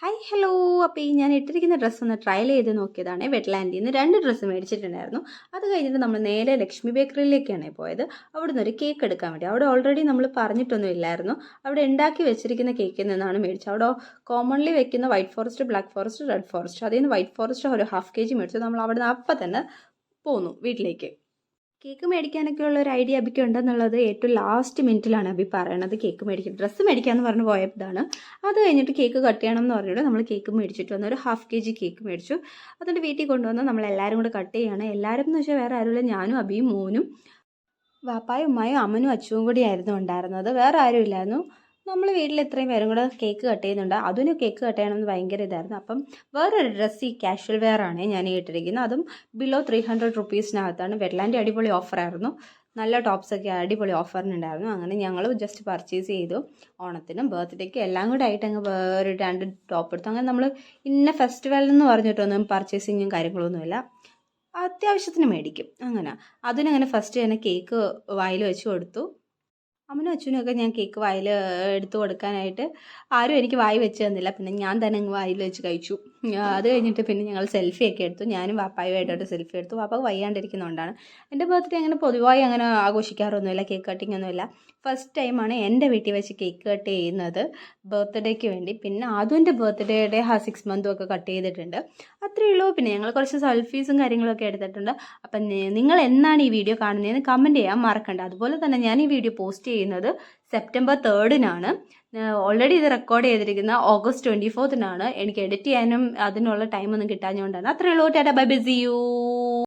Hi hello അപ്പോൾ ഈ ഞാൻ ഇട്ടിരിക്കുന്ന ഡ്രസ്സ് ഒന്ന് ട്രയൽ ചെയ്ത് നോക്കിയതാണ്. വെറ്റ്ലാൻഡിൽ നിന്ന് രണ്ട് ഡ്രസ്സ് മേടിച്ചിട്ടുണ്ടായിരുന്നു. അത് കഴിഞ്ഞിട്ട് നമ്മൾ നേരെ ലക്ഷ്മി ബേക്കറിയിലേക്കാണ് പോയത്. അവിടെ നിന്ന് ഒരു കേക്ക് എടുക്കാൻ വേണ്ടി. അവിടെ ഓൾറെഡി നമ്മൾ പറഞ്ഞിട്ടൊന്നും ഇല്ലായിരുന്നു. അവിടെ ഉണ്ടാക്കി വെച്ചിരിക്കുന്ന കേക്കിൽ നിന്നാണ് മേടിച്ചത്. അവിടെ കോമൺലി വെക്കുന്ന white forest black forest red forest അതിൽ നിന്ന് വൈറ്റ് ഫോറസ്റ്റ് ഒരു ഹാഫ് കെ ജി മേടിച്ചു നമ്മൾ അവിടെ നിന്ന് അപ്പം തന്നെ പോന്നു വീട്ടിലേക്ക്. കേക്ക് മേടിക്കാനൊക്കെ ഉള്ള ഒരു ഐഡിയ അബിക്ക് ഉണ്ടെന്നുള്ളത് ഏറ്റവും ലാസ്റ്റ് മിനിറ്റിലാണ് അബി പറയണത്. കേക്ക് മേടിക്കും ഡ്രസ്സ് മേടിക്കാമെന്ന് പറഞ്ഞ് പോയതാണ്. അത് കഴിഞ്ഞിട്ട് കേക്ക് കട്ട് ചെയ്യണം എന്ന് പറഞ്ഞിട്ട് നമ്മൾ കേക്ക് മേടിച്ചിട്ട് വന്ന. ഒരു ഹാഫ് കെ ജി കേക്ക് മേടിച്ചു. അതുകൊണ്ട് വീട്ടിൽ കൊണ്ടുവന്ന് നമ്മൾ എല്ലാവരും കൂടെ കട്ട് ചെയ്യാണ്. എല്ലാവരും എന്ന് വെച്ചാൽ വേറെ ആരുമില്ല. ഞാനും അബിയും മോനും വാപ്പായും ഉമ്മായും അമ്മനും അച്ഛനും കൂടി ആയിരുന്നു ഉണ്ടായിരുന്നത്. വേറെ ആരും ഇല്ലായിരുന്നു. നമ്മൾ വീട്ടിൽ ഇത്രയും പേരും കൂടെ കേക്ക് കട്ട് ചെയ്യുന്നുണ്ട്. അതിന് കേക്ക് കട്ട് ചെയ്യണമെന്ന് ഭയങ്കര ഇതായിരുന്നു. അപ്പം വേറൊരു ഡ്രസ്സ് ഈ കാഷ്വൽ വെയർ ആണ് ഞാൻ ഇട്ടിരിക്കുന്നത്. അതും ബിലോ ത്രീ ഹൺഡ്രഡ് റുപ്പീസിനകത്താണ് വെള്ളാന്റെ അടിപൊളി ഓഫറായിരുന്നു നല്ല ടോപ്സൊക്കെ അടിപൊളി ഓഫറിനുണ്ടായിരുന്നു അങ്ങനെ ഞങ്ങൾ ജസ്റ്റ് പർച്ചേസ് ചെയ്തു. ഓണത്തിനും ബർത്ത്ഡേക്കും എല്ലാം കൂടെ ആയിട്ട് അങ്ങ് വേറെ രണ്ട് ടോപ്പ് എടുത്തു. അങ്ങനെ നമ്മൾ ഇന്ന ഫെസ്റ്റിവൽ എന്ന് പറഞ്ഞിട്ടൊന്നും പർച്ചേസിങ്ങും കാര്യങ്ങളൊന്നുമില്ല അത്യാവശ്യത്തിന് മേടിക്കും. അങ്ങനെ. അതിനങ്ങനെ ഫസ്റ്റ് തന്നെ കേക്ക് വായിൽ വെച്ച് കൊടുത്തു. അമ്മനും അച്ഛനും ഒക്കെ ഞാൻ കേക്ക് വായിൽ എടുത്തു കൊടുക്കാനായിട്ട് ആരും എനിക്ക് വായി വെച്ച് തന്നില്ല. പിന്നെ ഞാൻ തന്നെ അങ്ങ് വായിൽ വെച്ച് കഴിച്ചു. അത് കഴിഞ്ഞിട്ട് പിന്നെ ഞങ്ങൾ സെൽഫി ഒക്കെ എടുത്തു. ഞാനും വാപ്പായുമായിട്ടൊരു സെൽഫി എടുത്തു. വാപ്പ വയ്യാണ്ടിരിക്കുന്നതുകൊണ്ടാണ് എന്റെ ബർത്ത്ഡേ അങ്ങനെ പൊതുവായി അങ്ങനെ ആഘോഷിക്കാറൊന്നുമില്ല കേക്ക് കട്ടിംഗ് ഒന്നുമില്ല. ഫസ്റ്റ് ടൈമാണ് എന്റെ വീട്ടിൽ വെച്ച് കേക്ക് കട്ട് ചെയ്യുന്നത് ബർത്ത്ഡേക്ക് വേണ്ടി. പിന്നെ അതുന്റെ ബർത്ത്ഡേയുടെ ആ സിക്സ് മന്തും ഒക്കെ കട്ട് ചെയ്തിട്ടുണ്ട്. അത്രയേ ഉള്ളൂ. പിന്നെ ഞങ്ങൾ കുറച്ച് സെൽഫീസും കാര്യങ്ങളൊക്കെ എടുത്തിട്ടുണ്ട്. അപ്പം നിങ്ങൾ എന്നാണ് ഈ വീഡിയോ കാണുന്നതെന്ന് കമന്റ് ചെയ്യാൻ മറക്കണ്ട. അതുപോലെ തന്നെ ഞാൻ ഈ വീഡിയോ പോസ്റ്റ് ചെയ്യുന്നത് സെപ്റ്റംബർ തേർഡിനാണ്. ഓൾറെഡി ഇത് റെക്കോർഡ് ചെയ്തിരിക്കുന്ന ഓഗസ്റ്റ് ട്വന്റി ഫോർത്തിനാണ് എനിക്ക് എഡിറ്റ് ചെയ്യാനും അതിനുള്ള ടൈമൊന്നും കിട്ടാഞ്ഞുകൊണ്ടാണ്. അത്രയുള്ളൂ tata bye bye see you